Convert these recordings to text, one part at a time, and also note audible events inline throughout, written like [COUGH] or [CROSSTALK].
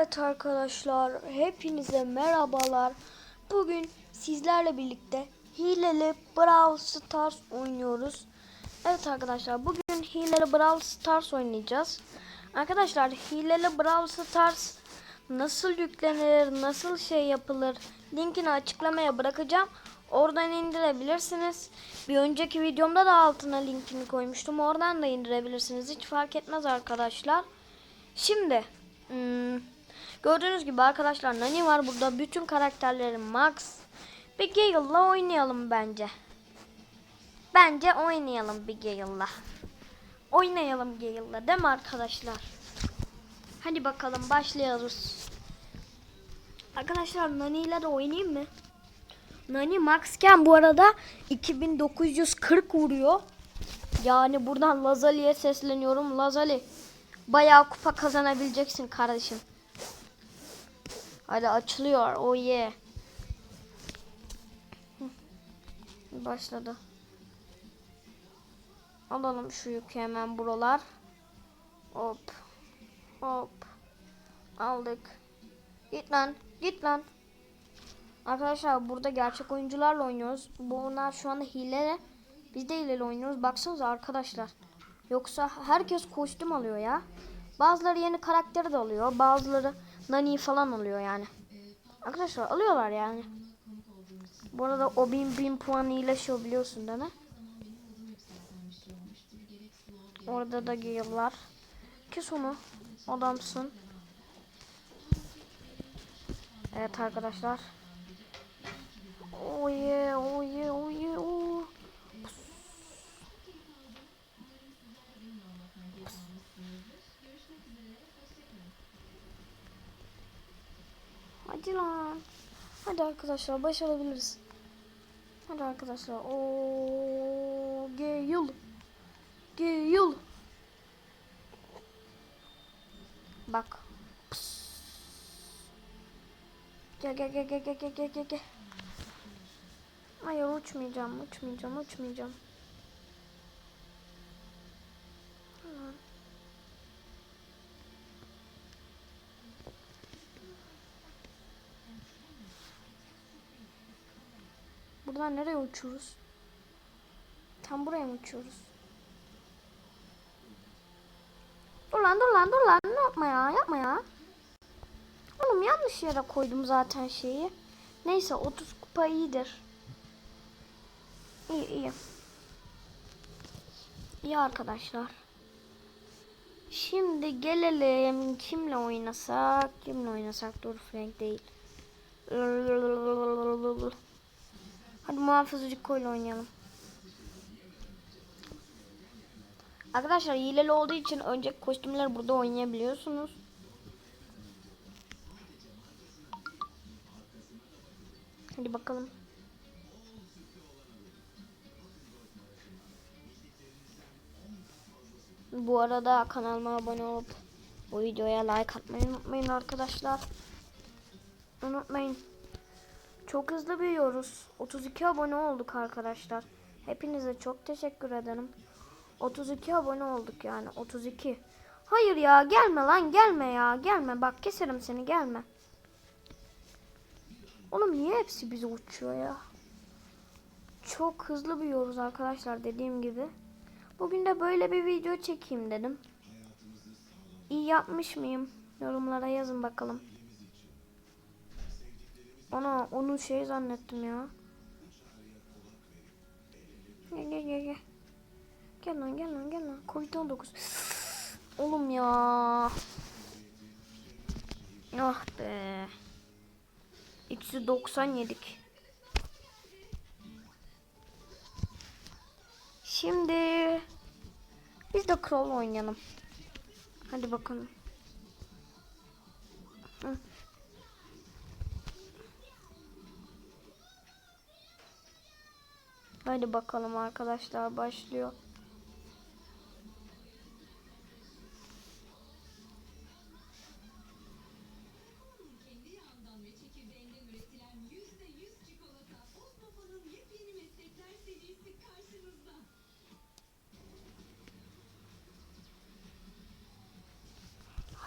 Evet arkadaşlar, hepinize merhabalar. Bugün sizlerle birlikte hileli Brawl Stars oynuyoruz. Evet arkadaşlar, bugün hileli Brawl Stars oynayacağız. Arkadaşlar, hileli Brawl Stars nasıl yüklenir, nasıl şey yapılır linkini açıklamaya bırakacağım. Oradan indirebilirsiniz. Bir önceki videomda da altına linkini koymuştum. Oradan da indirebilirsiniz. Hiç fark etmez arkadaşlar. Şimdi hmm, gördüğünüz gibi arkadaşlar Nani var burada. Bütün karakterlerim Max. Bir Gale'la oynayalım bence. Bence oynayalım bir Gale'la. Oynayalım Gale'la değil mi arkadaşlar? Hadi bakalım başlıyoruz. Arkadaşlar Nani ile de oynayayım mı? Nani Maxken bu arada 2940 vuruyor. Yani buradan Lazali'ye sesleniyorum. Lazali bayağı kupa kazanabileceksin kardeşim. Hadi açılıyor. Oh yeah. Başladı. Alalım şu yükü hemen buralar. Hop. Hop. Aldık. Git lan. Git lan. Arkadaşlar burada gerçek oyuncularla oynuyoruz. Bunlar şu anda hileli. Biz de hileli oynuyoruz. Baksanıza arkadaşlar. Yoksa herkes kostüm alıyor ya. Bazıları yeni karakteri de alıyor. Bazıları Nani falan alıyor yani. Arkadaşlar alıyorlar yani. Bu arada o bin bin puan iyileşiyor biliyorsun değil mi? Orada da Gale'lar. Kes onu. Adamsın. Evet arkadaşlar. Oh yeah, oh yeah, Hadi arkadaşlar başarabiliriz. Hadi arkadaşlar. O Geyul. Geyul. Bak. Pıs. Gel gel gel gel gel gel gel gel. Hayır uçmayacağım uçmayacağım uçmayacağım. Buradan nereye uçuyoruz? Tam buraya mı uçuyoruz? Dur lan dur lan dur lan. Ne yapma ya yapma ya. Oğlum yanlış yere koydum zaten şeyi. Neyse 30 kupa iyidir. İyi iyi. İyi arkadaşlar. Şimdi gelelim kimle oynasak? Kimle oynasak? Dur Frank değil. Hadi muhafızcık koyla oynayalım. Arkadaşlar hileli olduğu için önceki kostümler burada oynayabiliyorsunuz. Hadi bakalım. Bu arada kanalıma abone olup bu videoya like atmayı unutmayın arkadaşlar. Unutmayın. Çok hızlı büyüyoruz. 32 abone olduk arkadaşlar. Hepinize çok teşekkür ederim. 32 abone olduk yani. 32. Hayır ya gelme lan gelme ya. Gelme bak keserim seni gelme. Oğlum niye hepsi bize uçuyor ya? Çok hızlı büyüyoruz arkadaşlar dediğim gibi. Bugün de böyle bir video çekeyim dedim. İyi yapmış mıyım? Yorumlara yazın bakalım. Ana onu şey zannettim ya. Gel gel gel gel. Gel lan gel lan gel lan. Covid-19. [LAUGHS] Oğlum ya. Ah be. Eksi 90 yedik. Şimdi biz de kral oynayalım. Hadi bakalım. Hı. Hadi bakalım arkadaşlar başlıyor.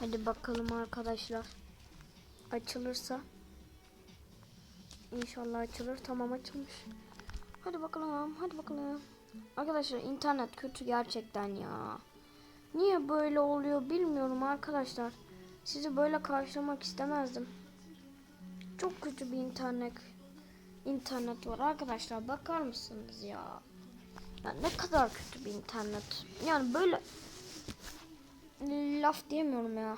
Hadi bakalım arkadaşlar. Açılırsa. İnşallah açılır. Tamam açılmış. Hadi bakalım. Hadi bakalım. Arkadaşlar internet kötü gerçekten ya. Niye böyle oluyor bilmiyorum arkadaşlar. Sizi böyle karşılamak istemezdim. Çok kötü bir internet internet var arkadaşlar bakar mısınız ya? ya ne kadar kötü bir internet. Yani böyle laf diyemiyorum ya.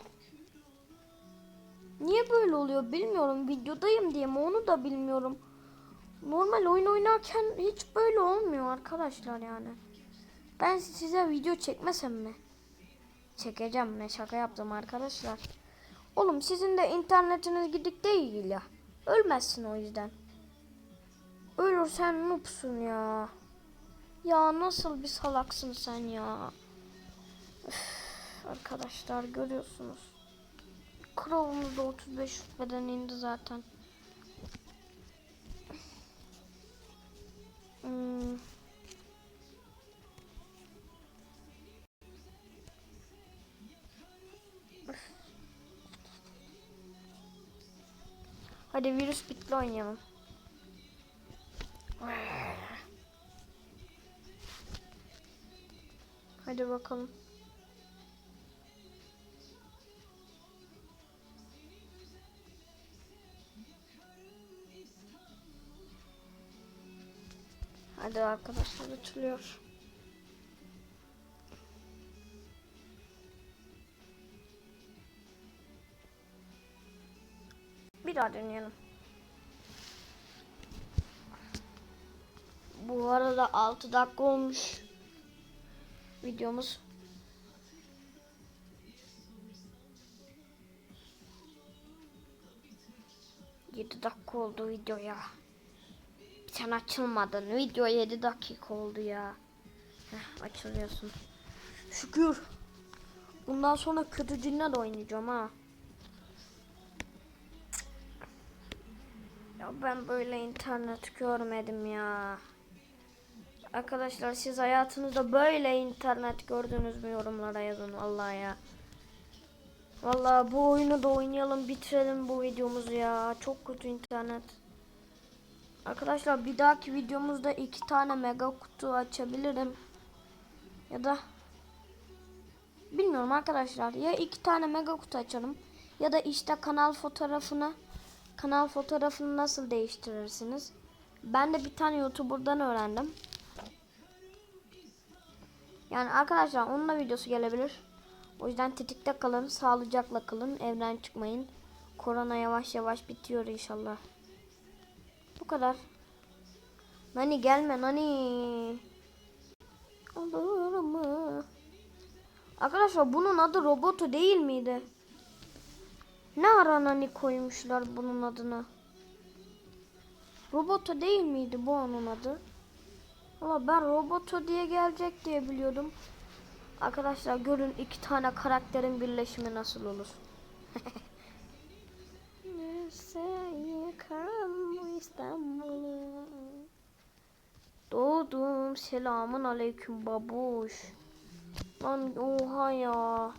Niye böyle oluyor bilmiyorum. Videodayım diye mi onu da bilmiyorum. Normal oyun oynarken hiç böyle olmuyor arkadaşlar yani. Ben size video çekmesem mi? Çekeceğim ne şaka yaptım arkadaşlar. Oğlum sizin de internetiniz gidik değil ya. Ölmezsin o yüzden. Ölürsen noobsun ya. Ya nasıl bir salaksın sen ya. Üf, arkadaşlar görüyorsunuz. Crow'umuz da 35 rütbeden indi zaten. Hmm. Hadi virüs bitli oynayalım. Hadi bakalım. Hadi arkadaşlar açılıyor. Bir daha deneyelim. Bu arada 6 dakika olmuş videomuz. Yedi dakika oldu videoya. Sen açılmadın. Video 7 dakika oldu ya. Heh, açılıyorsun. Şükür. Bundan sonra kötü dinle de oynayacağım ha. Ya ben böyle internet görmedim ya. Arkadaşlar siz hayatınızda böyle internet gördünüz mü yorumlara yazın vallahi ya. Vallahi bu oyunu da oynayalım bitirelim bu videomuzu ya. Çok kötü internet. Arkadaşlar bir dahaki videomuzda iki tane mega kutu açabilirim. Ya da bilmiyorum arkadaşlar. Ya iki tane mega kutu açalım ya da işte kanal fotoğrafını kanal fotoğrafını nasıl değiştirirsiniz? Ben de bir tane YouTuber'dan öğrendim. Yani arkadaşlar onun videosu gelebilir. O yüzden tetikte kalın, sağlıcakla kalın, evden çıkmayın. Korona yavaş yavaş bitiyor inşallah. Bu kadar. Nani gelme Nani. Olur mu? Arkadaşlar bunun adı robotu değil miydi? Ne ara Nani koymuşlar bunun adını? Roboto değil miydi bu onun adı? Valla ben Roboto diye gelecek diye biliyordum. Arkadaşlar görün iki tane karakterin birleşimi nasıl olur. [LAUGHS] Selamun aleyküm babuş. Lan oha ya.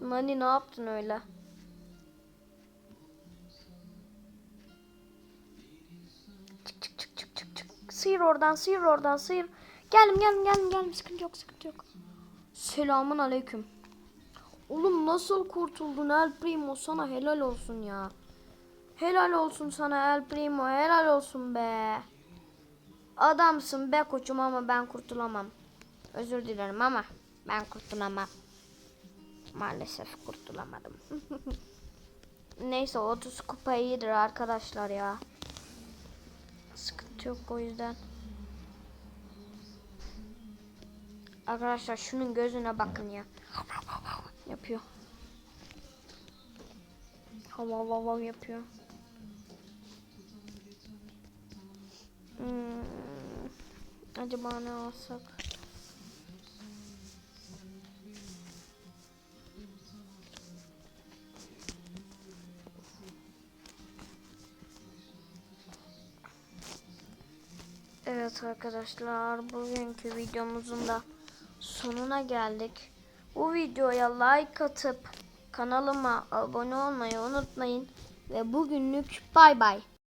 Nani ne yaptın öyle? Çık çık çık çık çık çık. Sıyır oradan sıyır oradan sıyır. Geldim geldim geldim geldim sıkıntı yok sıkıntı yok. Selamun aleyküm. Oğlum nasıl kurtuldun El Primo sana helal olsun ya. Helal olsun sana El Primo helal olsun be. Adamsın be koçum ama ben kurtulamam. Özür dilerim ama ben kurtulamam. Maalesef kurtulamadım. [LAUGHS] Neyse 30 kupa iyidir arkadaşlar ya. Sıkıntı yok o yüzden. Arkadaşlar şunun gözüne bakın ya. Yapıyor. Hava hava hava yapıyor. Hmm. Acaba ne alsak? Evet arkadaşlar bugünkü videomuzun da sonuna geldik. Bu videoya like atıp Kanalıma abone olmayı unutmayın. Ve bugünlük bay bay.